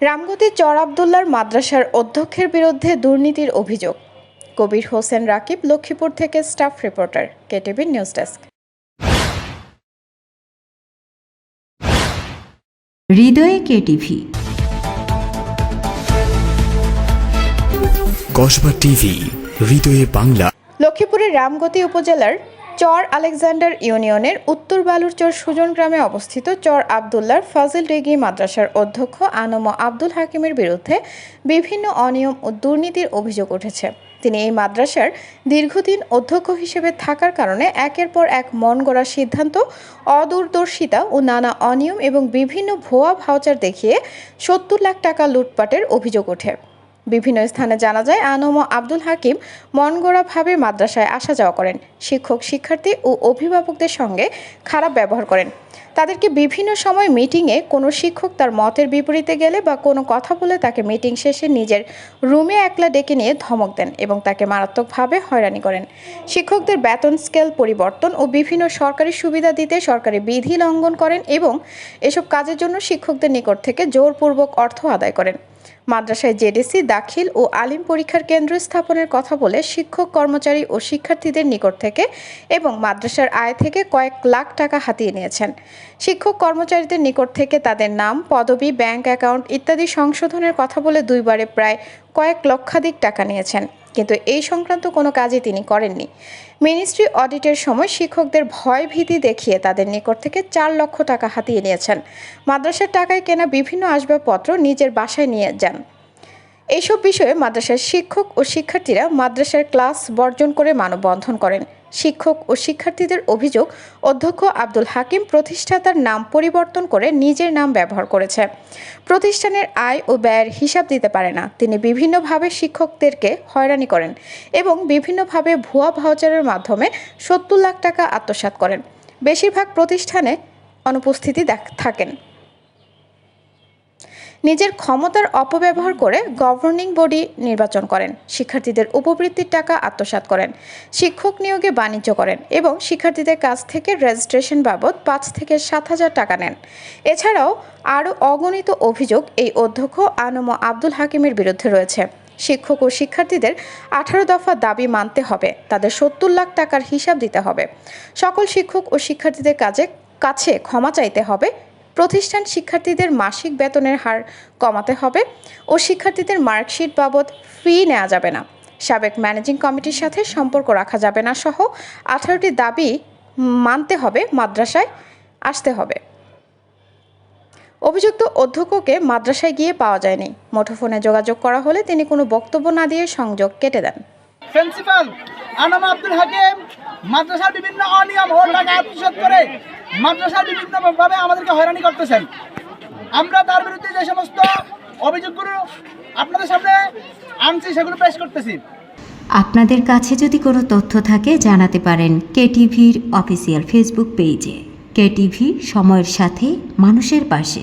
রামগতি চর আবদুল্লার মাদ্রাসার অধ্যক্ষের বিরুদ্ধে দুর্নীতির অভিযোগ। কবির হোসেন রাকিব লক্ষ্মীপুর থেকে staff reporter KTV news desk. হৃদয়ে কেটিভি। কসবা টিভি হৃদয়ে বাংলা। লক্ষ্মীপুরের রামগতি উপজেলার চর আলেকজান্ডার ইউনিয়নের উত্তর বালুরচর সুজন গ্রামে অবস্থিত চর আবদুল্লার ফাজিল রেগি মাদ্রাসার অধ্যক্ষ আনম আব্দুল হাকিমের বিরুদ্ধে বিভিন্ন অনিয়ম ও দুর্নীতির অভিযোগ উঠেছে। তিনি এই মাদ্রাসার দীর্ঘদিন অধ্যক্ষ হিসেবে থাকার কারণে একের পর এক মন গড়া সিদ্ধান্ত, অদূরদর্শিতা ও নানা অনিয়ম এবং বিভিন্ন ভুয়া ভাউচার দেখিয়ে সত্তর লাখ টাকা লুটপাটের অভিযোগ ওঠে। বিভিন্ন স্থানে জানা যায়, আনম আব্দুল হাকিম মনগড়াভাবে মাদ্রাসায় আসা যাওয়া করেন। শিক্ষক, শিক্ষার্থী ও অভিভাবকদের সঙ্গে খারাপ ব্যবহার করেন। তাদেরকে বিভিন্ন সময় মিটিংয়ে কোনো শিক্ষক তার মতের বিপরীতে গেলে বা কোনো কথা বলে তাকে মিটিং শেষে নিজের রুমে একলা ডেকে নিয়ে ধমক দেন এবং তাকে মারাত্মকভাবে হয়রানি করেন। শিক্ষকদের বেতন স্কেল পরিবর্তন ও বিভিন্ন সরকারি সুবিধা দিতে সরকারি বিধি লঙ্ঘন করেন এবং এসব কাজের জন্য শিক্ষকদের নিকট থেকে জোরপূর্বক অর্থ আদায় করেন। মাদ্রাসায় জেডিসি, দাখিল ও আলিম পরীক্ষার কেন্দ্র স্থাপনের কথা বলে শিক্ষক, কর্মচারী ও শিক্ষার্থীদের নিকট থেকে এবং মাদ্রাসার আয় থেকে কয়েক লাখ টাকা হাতিয়ে নিয়েছেন। শিক্ষক, কর্মচারীদের নিকট থেকে তাদের নাম, পদবি, ব্যাংক অ্যাকাউন্ট ইত্যাদি সংশোধনের কথা বলে দুইবারে প্রায় কয়েক লক্ষাধিক টাকা নিয়েছেন। কিন্তু এই সংক্রান্ত কোনো কাজই তিনি করেননি। মিনিস্ট্রি অডিটের সময় শিক্ষকদের ভয় ভীতি দেখিয়ে তাদের নিকট থেকে চার লক্ষ টাকা হাতিয়ে নিয়েছেন। মাদ্রাসার টাকায় কেনা বিভিন্ন আসবাবপত্র নিজের বাসায় নিয়ে যান। এইসব বিষয়ে মাদ্রাসার শিক্ষক ও শিক্ষার্থীরা মাদ্রাসার ক্লাস বর্জন করে মানববন্ধন করেন। শিক্ষক ও শিক্ষার্থীদের অভিযোগ, অধ্যক্ষ আব্দুল হাকিম প্রতিষ্ঠাতার নাম পরিবর্তন করে নিজের নাম ব্যবহার করেছে। প্রতিষ্ঠানের আয় ও ব্যয়ের হিসাব দিতে পারে না। তিনি বিভিন্নভাবে শিক্ষকদেরকে হয়রানি করেন এবং বিভিন্নভাবে ভুয়া ভাউচারের মাধ্যমে সত্তর লাখ টাকা আত্মসাৎ করেন। বেশিরভাগ প্রতিষ্ঠানে অনুপস্থিতি দেখ- থাকেন। নিজের ক্ষমতার অপব্যবহার করে গভর্নিং বডি নির্বাচন করেন। শিক্ষার্থীদের উপবৃত্তির টাকা আত্মসাৎ করেন। শিক্ষক নিয়োগে বাণিজ্য করেন এবং শিক্ষার্থীদের কাছ থেকে রেজিস্ট্রেশন বাবদ পাঁচ থেকে সাত হাজার টাকা নেন। এছাড়াও আরও অগণিত অভিযোগ এই অধ্যক্ষ আনম আব্দুল হাকিমের বিরুদ্ধে রয়েছে। শিক্ষক ও শিক্ষার্থীদের আঠারো দফা দাবি মানতে হবে, তাদের সত্তর লাখ টাকার হিসাব দিতে হবে। সকল শিক্ষক ও শিক্ষার্থীদের কাজে কাছে ক্ষমা চাইতে হবে প্রতিষ্ঠান শিক্ষার্থীদের মাসিক বেতনের হার কমাতে হবে ও শিক্ষার্থীদের মার্কশিট বাবদ ফি নেওয়া যাবে না। সাবেক ম্যানেজিং কমিটির সাথে সম্পর্ক রাখা যাবে না সহ আঠারোটি দাবি মানতে হবে, মাদ্রাসায় আসতে হবে। অভিযুক্ত অধ্যক্ষকে মাদ্রাসায় গিয়ে পাওয়া যায়নি। মুঠোফোনে যোগাযোগ করা হলে তিনি কোনো বক্তব্য না দিয়ে সংযোগ কেটে দেন। প্রিন্সিপাল আনাম আব্দুল হাকিম, মাদ্রাসার বিভিন্ন অনিয়ম ও টাকা আত্মসাৎ করে মাদ্রাসার বিভিন্নভাবে আমাদেরকে হয়রানি করতেছেন। আমরা তার বিরুদ্ধে যে সমস্ত অভিযোগগুলো আপনাদের সামনে আনছি, সেগুলো পেশ করতেছি। আপনাদের কাছে যদি কোনো তথ্য থাকে, জানাতে পারেন কেটিভির অফিসিয়াল ফেসবুক পেজে। কেটিভি সময়ের সাথে মানুষের পাশে।